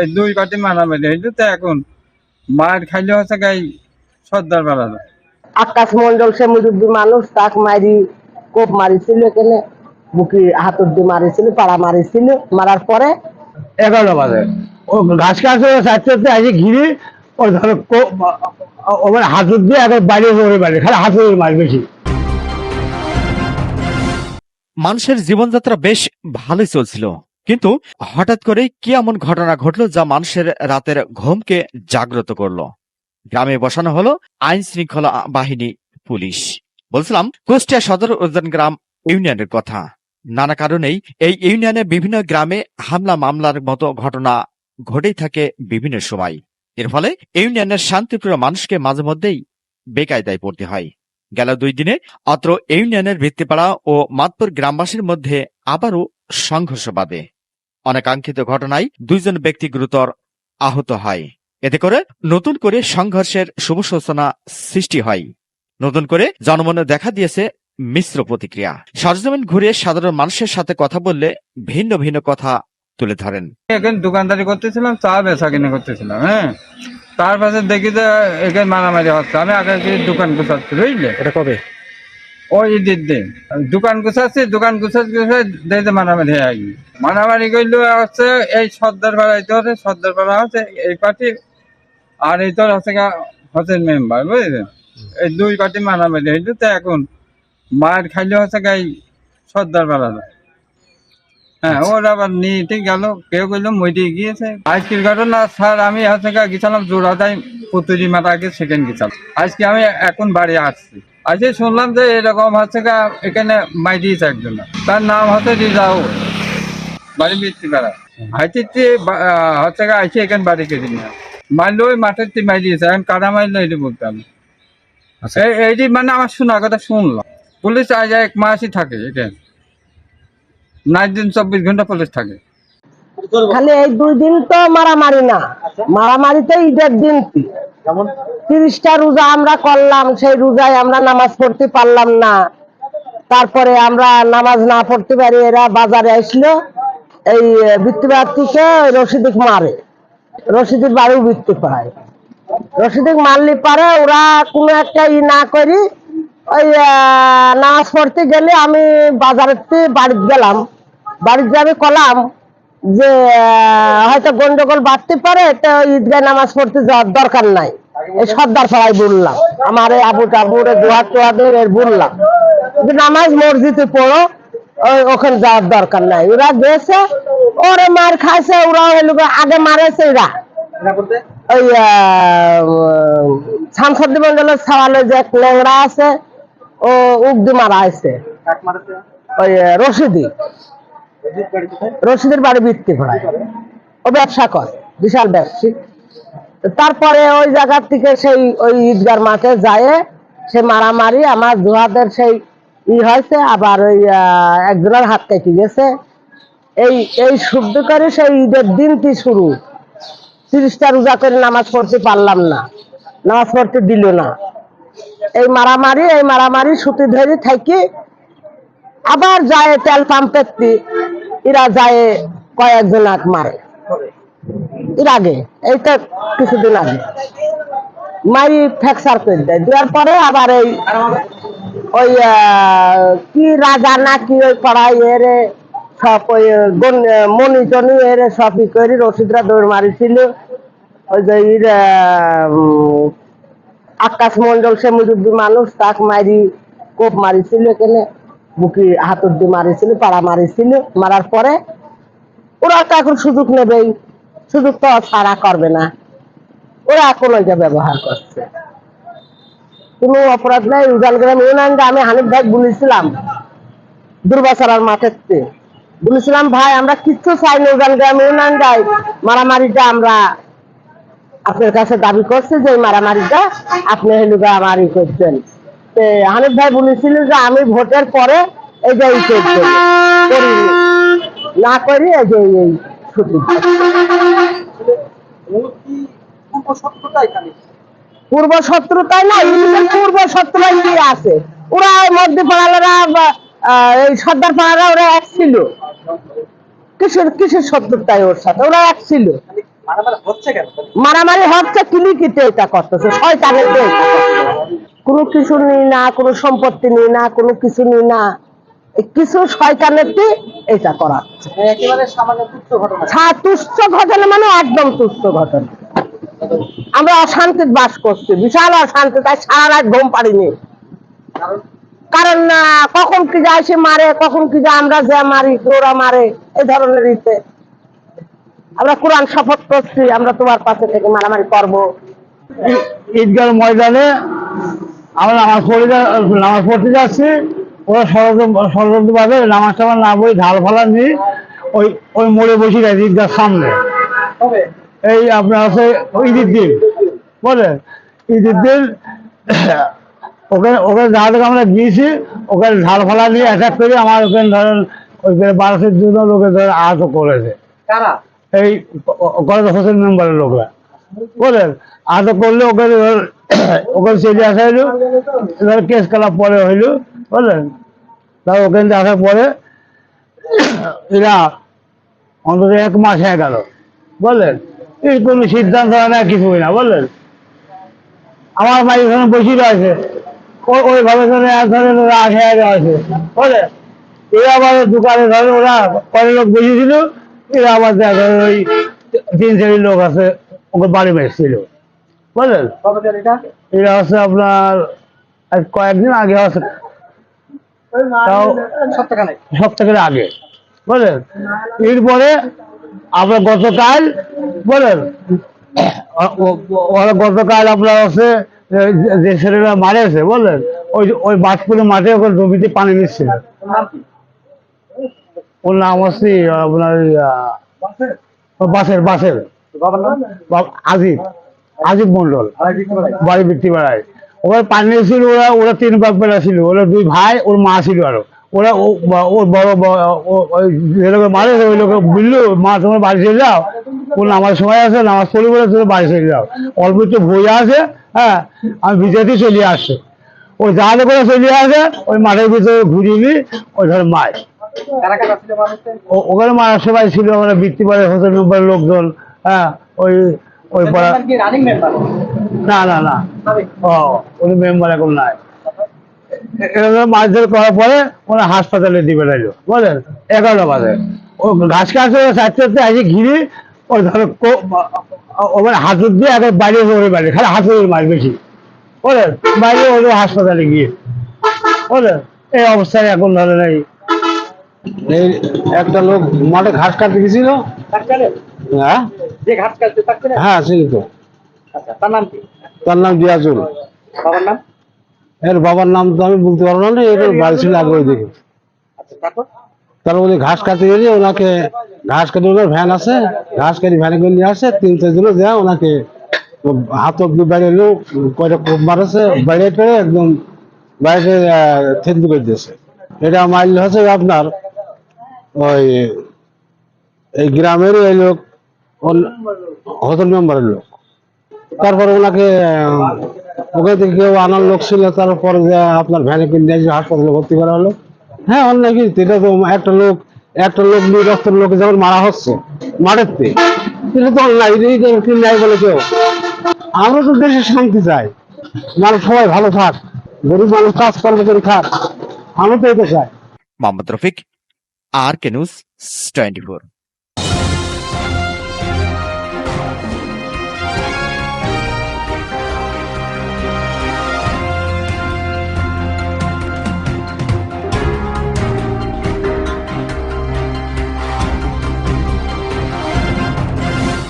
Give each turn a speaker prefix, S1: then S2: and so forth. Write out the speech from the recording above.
S1: এই দুই পার্টি মারামারি হইল তো এখন মার খাইলে হচ্ছে গাই সর্দার পাড়া
S2: আকাশ মন্ডল সে মুরব্বী মানুষ তাক মারি কোপ মারিছিল এখানে বুকি হাতুর দিয়ে মারিছিল পাড়া মারিছিল মারার পরে
S3: এগারোটা বাজে। ও ঘাস কাটতে চারটে চারটে আসে ঘিরে ওই ধরো কো- ওখানে হাতুর দিয়ে একবার বাইরে ওরে বাইরে খালি হাতুর মার বেশি
S4: মানুষের জীবনযাত্রা বেশ ভালোই চলছিল। কিন্তু হঠাৎ করে কি এমন ঘটনা ঘটলো যা মানুষের রাতের ঘুমকে জাগ্রত করল? গ্রামে বসানো হলো আইন শৃঙ্খলা বাহিনী পুলিশ। বলছিলাম, কুষ্টিয়া সদর উদ্যান গ্রাম ইউনিয়নের কথা। নানা কারণেই এই ইউনিয়নে বিভিন্ন গ্রামে হামলা মামলার মতো ঘটনা ঘটেই থাকে বিভিন্ন সময়। এর ফলে ইউনিয়নের শান্তিপ্রিয় মানুষকে মাঝে মধ্যেই বেকায়দায় পড়তে হয়। গেল দুই দিনে অত্র ইউনিয়নের ভিত্তিপাড়া ও মাতপুর গ্রামবাসীর মধ্যে আবারও সংঘর্ষ বাধে। অনাকাঙ্ক্ষিত ঘটনায় দুইজন ব্যক্তি গুরুতর আহত হয়। এতে করে নতুন করে সংঘর্ষের শুভ সূচনা সৃষ্টি হয়। নতুন করে জনমনে দেখা দিয়েছে মিশ্র প্রতিক্রিয়া। সরজমিন ঘুরে সাধারণ মানুষের সাথে কথা বললে ভিন্ন ভিন্ন কথা তুলে ধরেন।
S1: এখানে দোকানদারি করতেছিলাম চা বেচা কিনে করতেছিলাম হ্যাঁ? তার পাশে দেখি যে এখানে মারামারি হচ্ছে। আমি আগে দোকান গুছাচ্ছি বুঝলে?
S4: এটা কবে?
S1: ওই ঈদের দিন দোকান গুছাচ্ছি দোকান গুছাচ্ছি গুছাচ্ছি দেখতে মারামারি হয়ে গেছে মারামারি করলে হচ্ছে এই সর্দার পাড়া এই হচ্ছে সর্দার পাড়া হচ্ছে এই পার্টি আর এই তোর হচ্ছে হচ্ছে মেম্বার বুঝলেন এই দুই পার্টি মারামারি হইল তো এখন মার খাইলে হচ্ছে গাই সর্দার পাড়া হ্যাঁ ওর আবার নিয়ে ঠিক গেল কেউ কইলো মইটি গিয়েছে। আজকের ঘটনা স্যার আমি হচ্ছে গেছিলাম জোড়াটাই পুতুরি মাতা আগে সেকেন্ড গেছিলাম আজকে আমি এখন বাড়ি আসছি। আজকে শুনলাম যে এরকম হচ্ছে এখানে মাই দিয়েছে একজন। তার নাম হচ্ছে রিজাউ বাড়ি বৃত্তি পাড়া হাইতে হচ্ছে আইসে এখানে বাড়ি কেটে নিয়ে। মারলো ওই মাঠের তি মাই দিয়েছে আমি কারা মারলো এটি বলতে আমি। এই- এইটি মানে আমার শোনা কথা শুনলাম। পুলিশ আজ এক মাসই থাকে এখানে। নাইট দিন চব্বিশ ঘণ্টা পুলিশ থাকে।
S2: খালি এই দুই দিন তো মারামারি না। মারামারি তো ঈদের দিন। তিরিশটা রোজা আমরা করলাম, সেই রোজায় আমরা নামাজ পড়তে পারলাম না। তারপরে আমরা নামাজ না পড়তে পারি, এরা বাজারে আসলো, এই বৃত্তিবার থেকে রশিদিক মারে। রশিদিক বাড়িও বৃত্তি পায়। রশিদিক মারলি পারে, ওরা কোনো একটা ই না করি, ওই নামাজ পড়তে গেলে আমি বাজারের থেকে বাড়িতে গেলাম। বাড়িতে যাবে কলাম যে হয়তো গন্ডগোল বাড়তে পারে, তো ঈদগাহ নামাজ পড়তে যাওয়ার দরকার নাই। এই সর্দার পাড়ায় বললাম। আমার এই আবু টাবুর দোয়া টোয়াদের এর বললাম। নামাজ মসজিদে পড়ো ওখানে যাওয়ার দরকার নাই। ওরা গেছে ওরে মার খাইছে ওরা আগে মারেছে ওরা ওই মন্ডলের সওয়ালে যে ল্যাংড়া আছে ও উগদি মারা আছে ওই রশিদি। রশিদের বাড়ি বৃত্তি ভরায় ও ব্যবসা করে বিশাল ব্যবসায়িক তো তারপরে ওই জায়গা থেকে সেই ওই ঈদগার মাঠে যায় সে মারামারি আমার দুহাদের সেই ই হয়েছে, আবার ওই একজনের হাত কেটে গেছে। এই এই শুদ্ধ করে সেই ঈদের দিনটি শুরু। তিরিশটা রোজা করে নামাজ পড়তে পারলাম না। নামাজ পড়তে দিল না। এই মারামারি এই মারামারি সুতি ধরে থাকি আবার যায় তেল পাম্পের এরা যায় কয়েকজন এক মারে। এর আগে, এইটা কিছুদিন আগে। মারি ফ্র্যাকচার করে দেয়। দেওয়ার পরে আবার এই, ওই কি রাজা না কি ওই পাড়ায় এরে সব ওই মনি টনি এরে সব ই করে রশিদরা দৌড় মারিছিল। ওই যে ইর আকাশ মন্ডল সে মুরব্বী মানুষ, তাক মারি, কোপ মারিছিল এখানে, বুকি হাতুর দিয়ে মারিছিল, পাড়া মারিছিল। মারার পরে ওরা তো এখন সুযোগ নেবেই। সুযোগ তো ছাড়া করবে না। ওরা এখন ওইটা ব্যবহার করছে। কোনো অপরাধ নাই উজালগ্রাম ইউনিয়নটা আমি হানিফ ভাই বলেছিলাম দুর্বাচারার মাঠের থেকে। বলেছিলাম, ভাই, আমরা কিচ্ছু চাই না উজালগ্রাম ইউনিয়ন যাই। মারামারিটা আমরা আপনার কাছে দাবি করছে যে মারামারিটা আপনি হলুগা আমার ই করছেন। তো হানিফ ভাই বলেছিল যে, আমি ভোটের পরে এই যে না। করি, এই যে পূর্ব শত্রুতাই না পূর্ব শত্রুতাই কি আছে। ওরা মধ্যে পাড়ালেরা এই সর্দার পাড়ারা ওরা এক ছিল। কিসের কিসের শত্রুতাই ওর সাথে? ওরা এক ছিল। মারামারি হচ্ছে কিলিকিতে এটা করতেছে, শয়তানের কোনো কিছু নিই না, কোনো সম্পত্তি নিই না, কোনো কিছু নিই না। কিছু শয়তানের দিয়ে এটা করা।
S5: সামান্য তুচ্ছ ঘটনা।
S2: মানে একদম তুচ্ছ ঘটনা। আমরা অশান্তির বাস করছি বিশাল অশান্তি তাই সারা রাত ঘুম পারিনি
S5: কারণ?
S2: কখন কি যায় সে মারে কখন কি যায় আমরা যে মারি ওরা মারে এই ধরনের ইতে। আমরা কোরআন শপথ করছি আমরা তোমার পাশে থেকে মারামারি করব।
S3: ঈদগাহ ময়দানে আমরা নামাজ পড়তে যাচ্ছি। ওরা ষড়যন্ত্র ষড়যন্ত্র বাদে নামাজ টামাজ না পড়ে ঢাল ফালা নিয়ে ওই ওই মোড়ে বসে গেছে ঈদগার সামনে। এই আপনার হচ্ছে ঈদের দিন বলেন ঈদের দিন ওখানে ওখানে যাওয়া থেকে আমরা গিয়েছি ওখানে ঢাল ফালা নিয়ে অ্যাটাক করে আমার ওখানে ধরেন ওইখানে বারোশের জন্য লোকে ধরেন আহত করেছে। এই কলেজ হোসেন মেম্বারের লোকরা। বলেন আহত করলে ওখানে ধর ওখানে চলে আসা হইল এবার কেস খেলা পরে হইল বুঝলেন? তা ওখান থেকে আসার পরে এরা অন্তত এক মাস হয়ে গেল বললেন এর কোনো সিদ্ধান্ত হয় না কিছুই না বললেন আমার ভাই ওখানে বসে রয়েছে ওই ঘরে ধরে এক ধরে রাগ হয়ে রয়েছে বলে এরা আবার দোকানে ধরে ওরা কয়েক লোক বসেছিল? এরা আবার দেখা ওই তিন শ্রেণির লোক আছে ওকে বাড়ি মেরেছিল বুঝলেন?
S5: এটা?
S3: এরা হচ্ছে আপনার কয়েকদিন আগে আছে তাও সপ্তাহের আগে। বুঝলেন এরপরে আমরা গতকাল বলেন ও- ও- ওরা গতকাল আপনার এ, যে- ছেলেরা মারেছে বললেন ওই ওই বাজপুরের মাঠে ওখানে জমিতে পানি নিচ্ছিল
S5: ওর নাম কি
S3: হচ্ছে আপনার বাসের বাসের বা- আজিব আজিব মন্ডল বাড়ি বৃত্তি বেড়ায় ওরা পানি ছিল ওরা ওরা তিন বাপ বেড়া ছিল ওরা দুই ভাই ওর মা ছিল আরও। ওরা ও- ওর বড় ও- যে লোকে মারে ওই লোকে বলল মা তোমার বাড়ি চলে যাও। ও নামাজ সময় আছে নামাজ পড়ি বলে তুমি বাড়ি চলে যাও। অল্প একটু বই আছে হ্যাঁ আমি ভিতরে চলে আসছে। ওই জাহাজে করে চলে আসে ওই মাঠের ভিতরে ঘুরিয়ে নি ওই ধর মায়। ও- ওখানে মারা সবাই ছিল ওরা বৃত্তি পাড়ে হোটেল মেম্বারের লোকজন হ্যাঁ ওই ওই পাড়া না না না। ও উনি মেম্বার এখন নাই। এরকম মারধর করার পরে ওরা হাসপাতালে দিবে রাইলো। বলেন এগারোটা বাজে। ও ঘাস কাটতে চারটে আসে ঘিরে ওই ধরো কো- ওখানে হাতুর দিয়ে একবার বাইরে ওরে বাইরে খালি হাতুড়ের মার বেশি। বলেন বাইরে ওর হাসপাতালে গিয়ে। বলেন এই অবস্থায় এখন ধরেন নাই। এই একটা লোক মাঠে ঘাস কাটতে গেছিল। হ্যাঁ?
S5: যে ঘাট কাটছে তাকে
S3: হ্যাঁ সেই তো।
S5: আচ্ছা তার নাম কি?
S3: তার নাম দিয়াজুল।
S5: বাবার নাম?
S3: এর বাবার নাম তো আমি বলতে পারব না এর বাড়ি ছিল আগে ওইদিকে।
S5: আচ্ছা তারপর?
S3: তার মধ্যে ঘাস কাটতে গেলে ওনাকে ঘাস কাটে ওনার ভ্যান আছে ঘাস কাটি ভ্যানে করে নিয়ে আসে তিন চারজন দেয় ওনাকে হাত অব্দি বাইরে এলো কয়টা কোপ মারেছে বাইরে করে একদম বাইরে থেতু করে দিয়েছে। এটা মাইল হচ্ছে আপনার ওই এই গ্রামের এই লোক হোটেল মেম্বারের লোক। তারপরে ওনাকে ওখান থেকে কেউ আনার লোক ছিল, তারপরে আপনার ভ্যানে নিয়ে হাসপাতালে ভর্তি করা হলো। হ্যাঁ অন্যায় কি, এটা তো একটা লোক একটা লোক নিয়ে রক্তের লোকে যখন মারা হচ্ছে থেকে এটা তো অন্যায় কি ন্যায় বলে কেউ? আমরা তো দেশে শান্তি চাই, মানুষ সবাই ভালো থাক, গরিব মানুষ কাজকর্ম করে থাক আমরা তো এটা চাই
S4: Mohammad Rafiq, R K news twenty four.